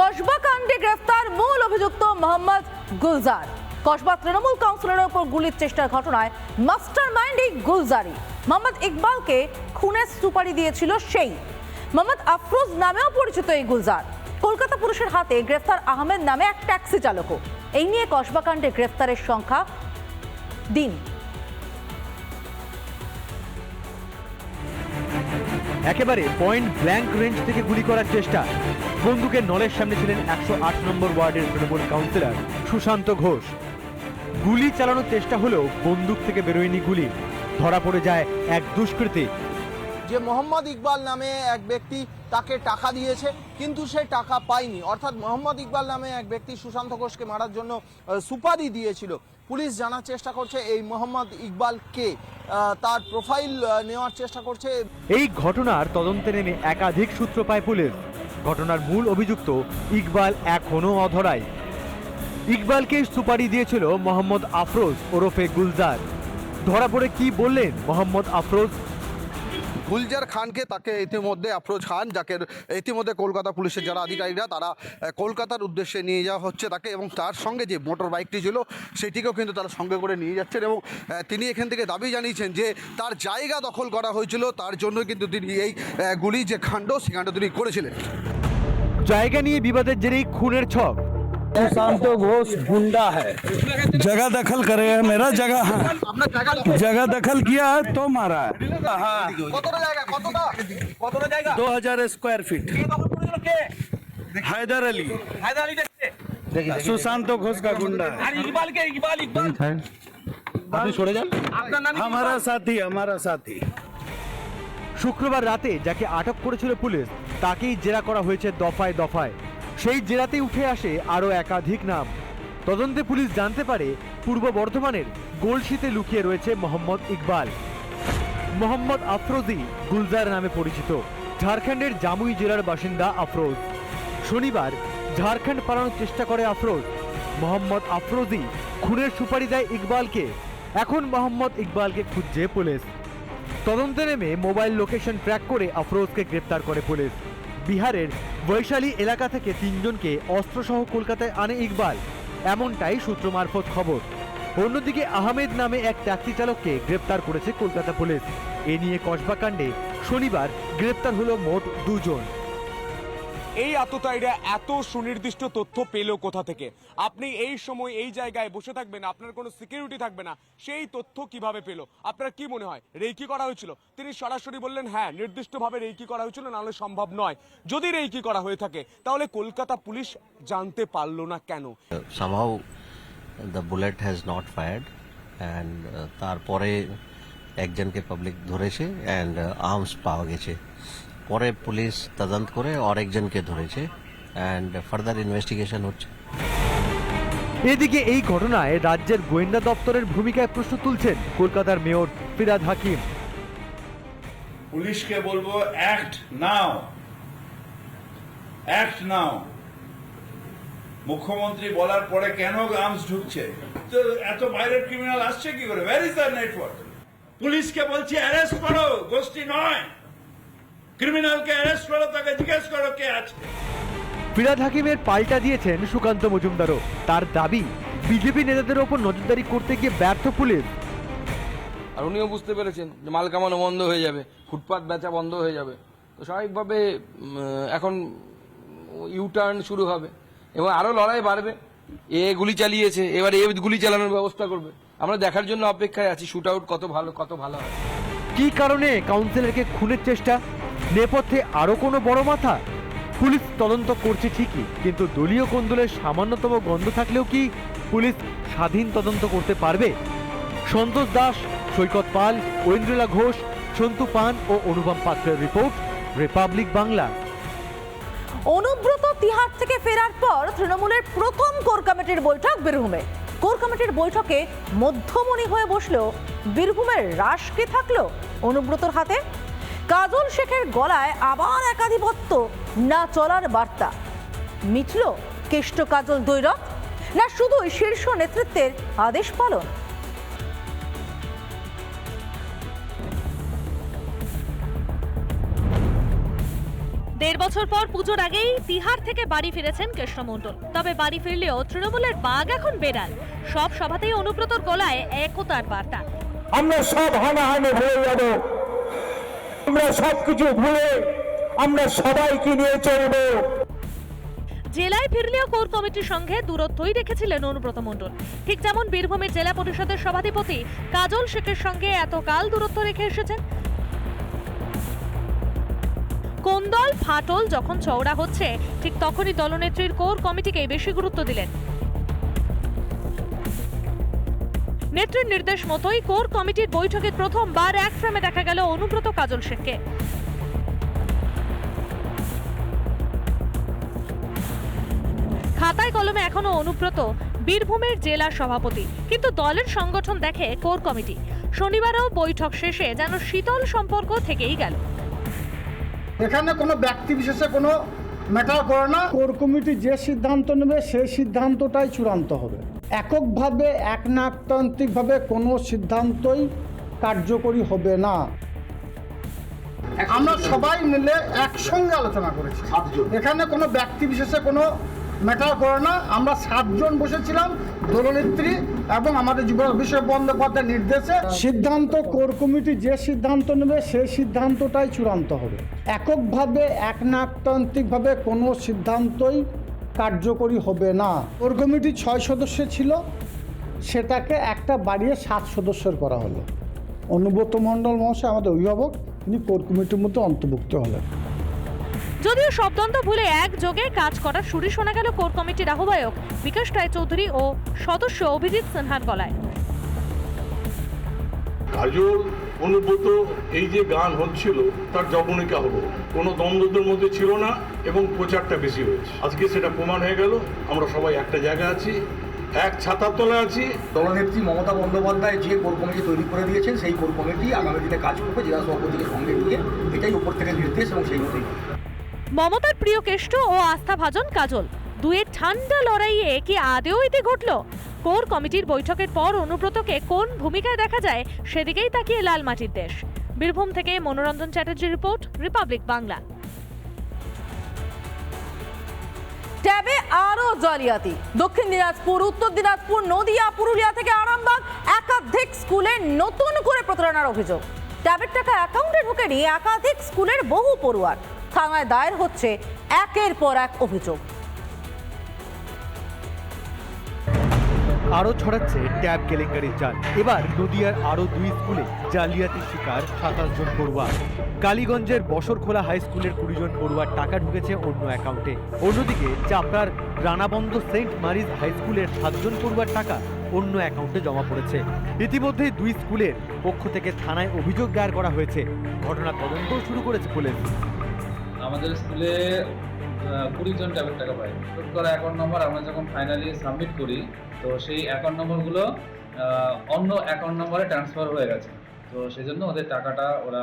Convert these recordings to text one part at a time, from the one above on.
কসবা কাণ্ডে গ্রেফতার মূল অভিযুক্ত মোহাম্মদ গুলজার। কসবা তৃণমূল কাউন্সিলরের উপর গুলির চেষ্টার ঘটনায় মাস্টার মাইন্ড এই গুলজারি। মোহাম্মদ ইকবালকে খুনের সুপারি দিয়েছিল সেই। মোহাম্মদ আফরোজ নামেও পরিচিত এই গুলজার। কলকাতা পুলিশের হাতে গ্রেফতার আহমেদ নামে এক ট্যাক্সি চালকও। এই নিয়ে কসবা কাণ্ডে গ্রেফতারের সংখ্যা দিন। একেবারে পয়েন্ট ব্ল্যাঙ্ক রেঞ্জ থেকে গুলি করার চেষ্টা। বন্দুকের নলের সামনে ছিলেন একশো আট নম্বর ওয়ার্ডের তৃণমূল কাউন্সিলর সুশান্ত ঘোষ। গুলি চালানোর চেষ্টা হলেও বন্দুক থেকে বেরোয়নি গুলি। ধরা পড়ে যায় এক দুষ্কৃতী। যে মোহাম্মদ ইকবাল নামে এক ব্যক্তি তাকে টাকা দিয়েছে কিন্তু সে টাকা পায়নি। অর্থাৎ মোহাম্মদ ইকবাল নামে এক ব্যক্তি সুশান্ত ঘোষকে মারার জন্য সুপারি দিয়েছিল। পুলিশ জানার চেষ্টা করছে এই মোহাম্মদ ইকবাল কে। তার প্রোফাইল নেওয়ার চেষ্টা করছে। এই ঘটনার তদন্তে নেমে একাধিক সূত্র পায় পুলিশ। ঘটনার মূল অভিযুক্ত ইকবাল এখনও অধরাই। ইকবালকে সুপারি দিয়েছিল মোহাম্মদ আফরোজ ওরফে গুলজার। ধরা পড়ে কি বললেন মোহাম্মদ আফরোজ? গুলজার খানকে তাকে ইতিমধ্যে আফরোজ খান, যাকে ইতিমধ্যে কলকাতা পুলিশের যারা আধিকারিকরা, তারা কলকাতার উদ্দেশ্যে নিয়ে যাওয়া হচ্ছে তাকে এবং তার সঙ্গে যে মোটর বাইকটি ছিল, সেটিকেও কিন্তু তারা সঙ্গে করে নিয়ে যাচ্ছেন এবং তিনি এখান থেকে দাবি জানিয়েছেন যে তার জায়গা দখল করা হয়েছিল, তার জন্য কিন্তু তিনি এই গুলি যে কাণ্ড সে তিনি করেছিলেন। জায়গা নিয়ে বিবাদের জেরেই খুনের ছক। সুশান্ত ঘোষ গুন্ডা হ্যায় জগা দখল করে মেরা জগা জগা দখল কিয়া তো মারা দু হাজার স্কোয়ার ফিট হায়দার আলী সুশান্ত ঘোষ কা গুন্ডা আপনি সরে যান আমারা সাথী আমারা সাথী শুক্রবার রাতে যাকে আটক করেছিল পুলিশ তাকেই জেরা করা হয়েছে দফায় দফায়। সেই জেরাতেই উঠে আসে আরও একাধিক নাম। তদন্তে পুলিশ জানতে পারে, পূর্ব বর্ধমানের গোলশিতে লুকিয়ে রয়েছে মোহাম্মদ ইকবাল। মোহাম্মদ আফরোজি গুলজার নামে পরিচিত, ঝাড়খণ্ডের জামুই জেলার বাসিন্দা আফরোজ। শনিবার ঝাড়খণ্ড পালানোর চেষ্টা করে আফরোজ। মোহাম্মদ আফরোজি খুনের সুপারি দেয় ইকবালকে। এখন মোহাম্মদ ইকবালকে খুঁজছে পুলিশ। তদন্তে নেমে মোবাইল লোকেশন ট্র্যাক করে আফরোজকে গ্রেপ্তার করে পুলিশ। বিহারের বৈশালী এলাকা থেকে তিনজনকে অস্ত্রসহ কলকাতায় আনে ইকবাল। এমনটাই সূত্র মারফত খবর। অন্যদিকে আহমেদ নামে এক ট্যাক্সি চালককে গ্রেপ্তার করেছে কলকাতা পুলিশ। এ নিয়ে কসবাকাণ্ডে শনিবার গ্রেপ্তার হলো মোট দুজন। এই আততায়ীরা এত সুনির্দিষ্ট তথ্য পেল কোথা থেকে? আপনি এই সময় এই জায়গায় বসে থাকবেন আপনার কোনো সিকিউরিটি থাকবে না। সেই তথ্য কীভাবে পেল? আপনার কি মনে হয়? রেইকি করা হয়েছিল? তিনি সরাসরি বললেন হ্যাঁ নির্দিষ্টভাবে রেইকি করা হয়েছিল নাহলে সম্ভব নয়। যদি রেইকি করা হয়ে থাকে তাহলে কলকাতা পুলিশ জানতে পারল না কেন? The bullet has not fired and uh, তারপরে একজনকে পাবলিক ধরেছে অ্যান্ড আর্মস পাওয়া গেছে। পরে পুলিশ তদন্ত করে আরেকজনকে ধরেছে অ্যান্ড ফার্দার ইনভেস্টিগেশন হচ্ছে। এদিকে এই ঘটনায় রাজ্যের গোয়েন্দা দপ্তরের ভূমিকায় প্রশ্ন তুলছেন কলকাতার মেয়র ফিরাদ হাকিম। পুলিশকে বলব অ্যাক্ট নাও অ্যাক্ট নাও মুখ্যমন্ত্রী বলার পরে কেন আর্মস ঢুকছে? তো এত বাইরের ক্রিমিনাল আসছে কি করে? ভ্যার ইজ দ্য নেটওয়ার্ক পুলিশকে বলছি অ্যারেস্ট করো গোষ্ঠী নয়। ক্রিমিনালকে অ্যারেস্ট করো তাকে জিজ্ঞেস করো কে আছে। ফিরাদ হাকিমের পাল্টা দিয়েছেন সুকান্ত মজুমদারও। তার দাবি বিজেপি নেতাদের ওপর নজরদারি করতে গিয়ে ব্যর্থ পুলিশ। আর উনিও বুঝতে পেরেছেন যে মাল কামানো বন্ধ হয়ে যাবে ফুটপাত বেচা বন্ধ হয়ে যাবে। তো স্বাভাবিকভাবে এখন ইউটার্ন শুরু হবে। এবং আরও লড়াই বাড়বে। এ গুলি চালিয়েছে এবার এ গুলি চালানোর ব্যবস্থা করবে। আমরা দেখার জন্য অপেক্ষায় আছি শুট আউট কত ভালো কত ভালো হয়। কি কারণে কাউন্সিলরকে খুনের চেষ্টা? নেপথ্যে আরও কোনো বড় মাথা? পুলিশ তদন্ত করছে ঠিকই, কিন্তু দলীয় কোন্দলের সামান্যতম গন্ধ থাকলেও কি পুলিশ স্বাধীন তদন্ত করতে পারবে? সন্তোষ দাস, সৈকত পাল, ঐন্দ্রিলা ঘোষ, সন্তু পান ও অনুপম পাত্রের রিপোর্ট, রিপাবলিক বাংলা। অনুব্রত তিহার থেকে ফেরার পর তৃণমূলের প্রথম কোর কমিটির বৈঠক বীরভূমে। কোর কমিটির বৈঠকে মধ্যমণি হয়ে বসলেও বীরভূমের রাশ কি থাকল অনুব্রতর হাতে কাজল শেখের গলায় আবার একাধিপত্য। না চলার বার্তা। মিটল কেষ্ট কাজল দৈরথ না শুধুই শীর্ষ নেতৃত্বের আদেশ পালন। দেড় বছর পর পুজোর আগেই তিহার থেকে বাড়ি ফিরেছেন কৃষ্ণ মণ্ডল। তবে বাড়ি ফিরলেও তৃণমূলের বাঘ এখন বেড়াল। সব সভাতেই অনুব্রতর গলায় একতার বার্তা। আমরা সব হানাহানি ভুলে যাব। আমরা সব কিছু ভুলে আমরা সবাইকে নিয়ে চলবো। জেলায় ফিরলেও কোর কমিটির সঙ্গে দূরত্বই রেখেছিলেন অনুব্রত মণ্ডল। ঠিক যেমন বীরভূমের জেলা পরিষদের সভাধিপতি কাজল শেখের সঙ্গে এতকাল দূরত্ব রেখে এসেছেন। কোন দল ফাটল যখন চওড়া হচ্ছে, ঠিক তখনই দলনেত্রীর কোর কমিটিকে বেশি গুরুত্ব দিলেন। নেত্রীর নির্দেশ মতোই কোর কমিটির বৈঠকে প্রথমবার এক ফ্রেমে দেখা গেল অনুব্রত কাজল শেখকে খাতায় কলমে এখনও অনুব্রত বীরভূমের জেলা সভাপতি। কিন্তু দলের সংগঠন দেখে কোর কমিটি। শনিবারও বৈঠক শেষে যেন শীতল সম্পর্ক থেকেই গেল। এখানে কোনো ব্যক্তি বিশেষে কোনো ম্যাটার করে না। কোর কমিটি যে সিদ্ধান্ত নেবে সেই সিদ্ধান্তটাই চূড়ান্ত হবে। এককভাবে একনাকতান্ত্রিকভাবে কোনো সিদ্ধান্তই কার্যকরী হবে না। আমরা সবাই মিলে একসঙ্গে আলোচনা করেছি। এখানে কোনো ব্যক্তি বিশেষে কোনো ম্যাটার করে না। আমরা সাতজন বসেছিলাম দলনেত্রী এবং আমাদের যুব অভিষেক বন্দ্যোপাধ্যায়ের নির্দেশে। সিদ্ধান্ত কোর কমিটি যে সিদ্ধান্ত নেবে সেই সিদ্ধান্তটাই চূড়ান্ত হবে। এককভাবে একনাকতান্ত্রিকভাবে কোনো সিদ্ধান্তই কার্যকরী হবে না। কোর কমিটি ছয় সদস্য ছিল সেটাকে একটা বাড়িয়ে সাত সদস্যের করা হলো। অনুব্রত মণ্ডল মহাশয় আমাদের অভিভাবক তিনি কোর কমিটির মধ্যে অন্তর্ভুক্ত হলেন। যদিও শব্দন্ত ভুলে একযোগে কাজ করার সুরি শোনা গেল কোর কমিটির আহ্বায়ক বিকাশ রায়চৌধুরী ও সদস্য অভিজিৎ সিনহার গলায়। কাজল অনুব্রত এই যে গান হচ্ছিল তার জবনিকা হলো। কোনো দ্বন্দ্বদের মধ্যে ছিল না এবং প্রচারটা বেশি হয়েছে। আজকে সেটা প্রমাণ হয়ে গেল। আমরা সবাই একটা জায়গায় আছি এক ছাতার তলায় আছি। দলনেত্রী মমতা বন্দ্যোপাধ্যায় যে কোর কমিটি তৈরি করে দিয়েছেন সেই কোর কমিটি আগামী দিনে কাজ করবে জেলা সভাপতিকে সঙ্গে নিয়ে। এটাই উপর থেকে নির্দেশ এবং সেই মতোই। মমতার প্রিয় কেষ্ট ও আস্থাভাজন কাজল দুয়ের ঠান্ডা লড়াইয়ে কি আদেও ইতি ঘটল? কোর কমিটির বৈঠকের পর অনুব্রতকে কোন ভূমিকায় দেখা যায় সেদিকেই তাকিয়ে লাল মাটির দেশ। বীরভূম থেকে মনোরঞ্জন চ্যাটার্জি রিপোর্ট, রিপাবলিক বাংলা। ট্যাবে আরও জালিয়াতি। দক্ষিণ দিনাজপুর, উত্তর দিনাজপুর, নদিয়া, পুরুলিয়া থেকে আরামবাগ একাধিক স্কুলে নতুন করে প্রতারণার অভিযোগ। ট্যাবের টাকা অ্যাকাউন্টে নিয়ে একাধিক স্কুলের বহু পড়ুয়ার। থানায় দায়ের হচ্ছে একের পর এক অভিযোগ। আরও ছড়াচ্ছে ট্যাব কেলেঙ্কারির জাল এবার নদিয়ার আরও দুই স্কুলে জালিয়াতির শিকার সাতাশ জন পড়ুয়া। কালীগঞ্জের বসরখোলা হাই স্কুলের কুড়ি জন পড়ুয়ার টাকা ঢুকেছে অন্য অ্যাকাউন্টে। অন্যদিকে চাপড়ার রানাবন্দ সেন্ট মারিজ হাই স্কুলের সাতজন পড়ুয়ার টাকা অন্য অ্যাকাউন্টে জমা পড়েছে। ইতিমধ্যেই দুই স্কুলের পক্ষ থেকে থানায় অভিযোগ দায়ের করা হয়েছে। ঘটনা তদন্ত শুরু করেছে পুলিশ। আমাদের স্কুলে কুড়ি জন ট্যাবের টাকা পাই টুক করা অ্যাকাউন্ট নম্বর আমরা যখন ফাইনালি সাবমিট করি তো সেই অ্যাকাউন্ট নম্বরগুলো অন্য অ্যাকাউন্ট নম্বরে ট্রান্সফার হয়ে গেছে। তো সেজন্য ওদের টাকাটা ওরা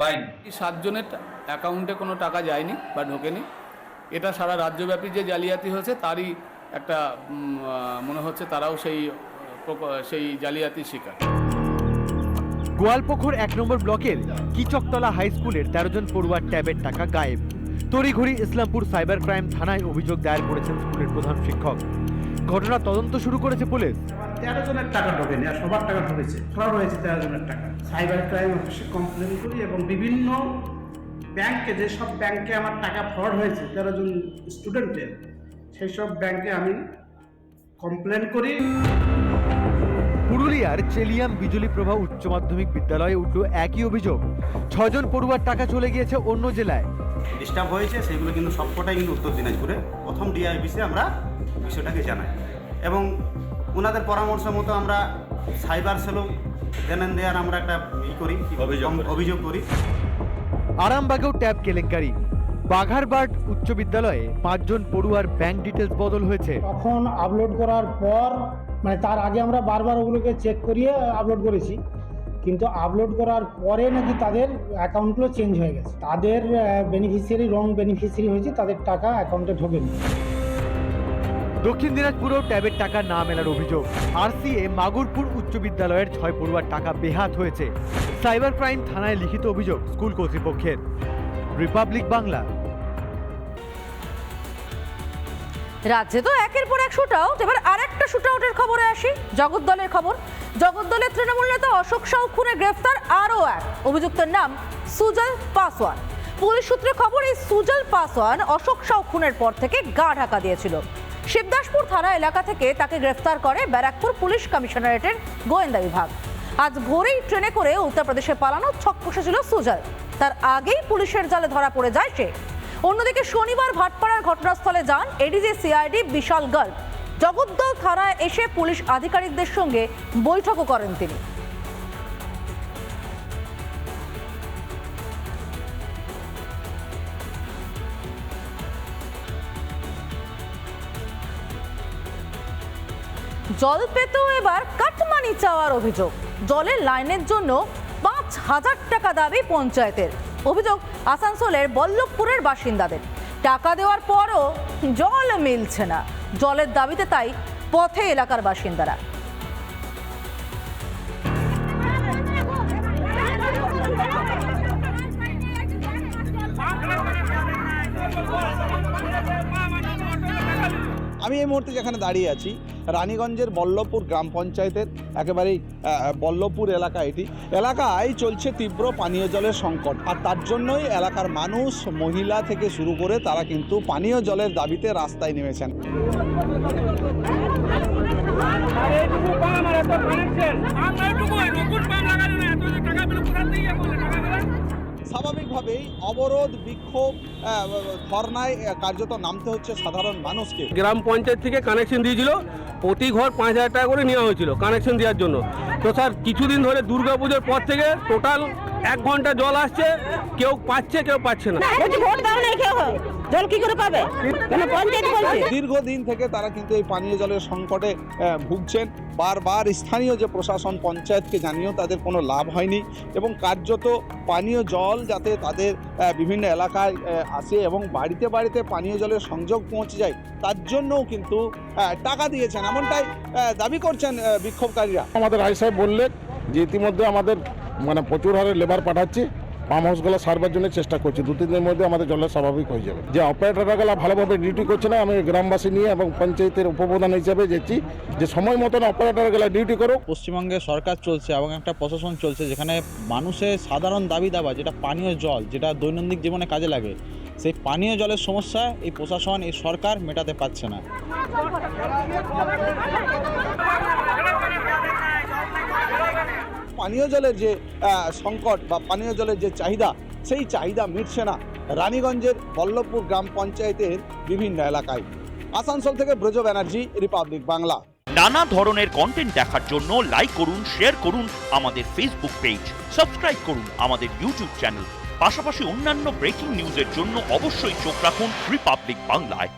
পায়নি। সাতজনের অ্যাকাউন্টে কোনো টাকা যায়নি বা ঢোকেনি। এটা সারা রাজ্যব্যাপী যে জালিয়াতি হয়েছে তারই একটা মনে হচ্ছে তারাও সেই সেই জালিয়াতির শিকার। গোয়ালপুকুর এক নম্বর ব্লকের কিচকতলা হাই স্কুলের তেরো জন পড়ুয়ার ট্যাবের টাকা গায়েব। তড়িঘড়ি ইসলামপুর সাইবার ক্রাইম থানায় অভিযোগ দায়ের করেছেন স্কুলের প্রধান শিক্ষক। ঘটনা তদন্ত শুরু করেছে পুলিশ। তেরো জনের টাকা ঢোকেনি আর সবার টাকা ঢুকেছে। ফ্রড হয়েছে তেরো জনের টাকা। সাইবার ক্রাইম অফিসে কমপ্লেন করি এবং বিভিন্ন ব্যাংকে যেসব ব্যাংকে আমার টাকা ফ্রড হয়েছে তেরো জন স্টুডেন্টের সেই সব ব্যাংকে আমি কমপ্লেন করি। পুরুলিয়ার চেলিয়াম বিজলি প্রভা উচ্চ মাধ্যমিক বিদ্যালয়ে উঠল একই অভিযোগ। ছজন পড়ুয়ার টাকা চলে গিয়েছে অন্য জেলায়। ডিস্টার্ব হয়েছে সেগুলো কিন্তু সবকটাই কিন্তু উত্তর দিনাজপুরে। প্রথম ডিআইবিসে আমরা বিষয়টাকে জানাই। এবং ওনাদের পরামর্শ মতো আমরা সাইবার সেলও দেন দেয়ার আমরা একটা ই করি অভিযোগ করি। আরামবাগেও ট্যাব কেলেঙ্কারি। বাঘারবাট উচ্চ বিদ্যালয়ে পাঁচজন পড়ুয়ার ব্যাংক ডিটেলস বদল হয়েছে। তখন আপলোড করার পর মানে তার আগে আমরা বারবার ওগুলোকে চেক করিয়ে আপলোড করেছি। কিন্তু আপলোড করার পরে নাকি তাদের অ্যাকাউন্টগুলো চেঞ্জ হয়ে গেছে। তাদের বেনিফিশিয়ারি রং বেনিফিশিয়ারি হয়েছে, তাদের টাকা অ্যাকাউন্টে ঢোকেনি। দক্ষিণ দিনাজপুরেও ট্যাবের টাকা না মেলার অভিযোগ। আর আরসিএ মাগুরপুর উচ্চ বিদ্যালয়ের ছয় পড়ুয়ার টাকা বেহাত হয়েছে। সাইবার ক্রাইম থানায় লিখিত অভিযোগ স্কুল কর্তৃপক্ষের। রিপাবলিক বাংলা রাজ্যে তো একের পর এক শুট আউট এবার আরেকটা শুট আউটের খবরে আসি। জগদ্দলের খবর। জগদ্দলের তৃণমূল নেতা অশোক সাউ খুনে গ্রেফতার আরও এক। অভিযুক্তের নাম সুজল পাসওয়ান। পুলিশ সূত্রে খবর, এই সুজল পাসওয়ান অশোক সাউ খুনের পর থেকে গা ঢাকা দিয়েছিল। শিবদাসপুর থানা এলাকা থেকে তাকে গ্রেফতার করে ব্যারাকপুর পুলিশ কমিশনারেটের গোয়েন্দা বিভাগ। আজ ভোরেই ট্রেনে করে উত্তরপ্রদেশে পালানো ছক কষেছিল সুজল। তার আগেই পুলিশের জালে ধরা পড়ে যায় সে। অন্যদিকে শনিবার ভাটপাড়ার ঘটনাস্থলে যান এডিজি সিআইডি বিশাল গর্গ। জগদ্দল থানায় এসে পুলিশ আধিকারিকদের সঙ্গে বৈঠকও করেন তিনি। জল পেতেও এবার কাটমানি চাওয়ার অভিযোগ। জলের লাইনের জন্য পাঁচ হাজার টাকা দাবি পঞ্চায়েতের। অভিযোগ আসানসোলের বল্লভপুরের বাসিন্দাদের। টাকা দেওয়ার পরও জল মিলছে না। জলের দাবিতে তাই পথে এলাকার বাসিন্দারা। আমি এই মুহূর্তে যেখানে দাঁড়িয়ে আছি রানীগঞ্জের বল্লভপুর গ্রাম পঞ্চায়েতের একেবারেই বল্লভপুর এলাকা এটি। এলাকায় চলছে তীব্র পানীয় জলের সংকট। আর তার জন্যই এলাকার মানুষ, মহিলা থেকে শুরু করে তারা কিন্তু পানীয় জলের দাবিতে রাস্তায় নেমেছেন। স্বাভাবিকভাবেই অবরোধ, বিক্ষোভ ধর্নায় কার্যত নামতে হচ্ছে সাধারণ মানুষকে। গ্রাম পঞ্চায়েত থেকে কানেকশন দিয়েছিল। প্রতি ঘর পাঁচ হাজার টাকা করে নেওয়া হয়েছিল কানেকশন দেওয়ার জন্য। তো স্যার কিছুদিন ধরে দুর্গাপুজোর পর থেকে টোটাল এক ঘণ্টা জল আসছে কেউ পাচ্ছে কেউ পাচ্ছে না। জল কি করে পাবে? দীর্ঘদিন থেকে তারা কিন্তু এই পানীয় জলের সংকটে ভুগছেন। বারবার স্থানীয় যে প্রশাসন পঞ্চায়েতকে জানিয়েও তাদের কোনো লাভ হয়নি এবং কার্যত পানীয় জল যাতে তাদের বিভিন্ন এলাকায় আসে এবং বাড়িতে বাড়িতে পানীয় জলের সংযোগ পৌঁছে যায় তার জন্যও কিন্তু টাকা দিয়েছেন। এমনটাই দাবি করছেন বিক্ষোভকারীরা। আমাদের আই সাহেব বললেন যে ইতিমধ্যে আমাদের মানে প্রচুর হারে লেবার পাঠাচ্ছি পাম হাউসগুলো সারবার জন্য চেষ্টা করছি। দু তিন দিনের মধ্যে আমাদের জলের স্বাভাবিক হয়ে যাবে। যে অপারেটররা ভালোভাবে ডিউটি করছে না আমি গ্রামবাসী নিয়ে এবং পঞ্চায়েতের উপপ্রধান হিসেবে যেছি যে সময় মতন অপারেটরগুলো ডিউটি করুক। পশ্চিমবঙ্গে সরকার চলছে এবং একটা প্রশাসন চলছে যেখানে মানুষের সাধারণ দাবি দাবা যেটা পানীয় জল যেটা দৈনন্দিন জীবনে কাজে লাগে সেই পানীয় জলের সমস্যা এই প্রশাসন এই সরকার মেটাতে পারছে না। পানীয় জলের যে সংকট বা পানীয় জলের যে চাহিদা, সেই চাহিদা মিটছে না রানীগঞ্জের বল্লভপুর গ্রাম পঞ্চায়েতের বিভিন্ন এলাকায়। আসানসোল থেকে ব্রজ ব্যানার্জি, রিপাবলিক বাংলা। নানা ধরনের কন্টেন্ট দেখার জন্য লাইক করুন শেয়ার করুন আমাদের ফেসবুক পেজ সাবস্ক্রাইব করুন আমাদের ইউটিউব চ্যানেল পাশাপাশি অন্যান্য ব্রেকিং নিউজের জন্য অবশ্যই চোখ রাখুন রিপাবলিক বাংলায়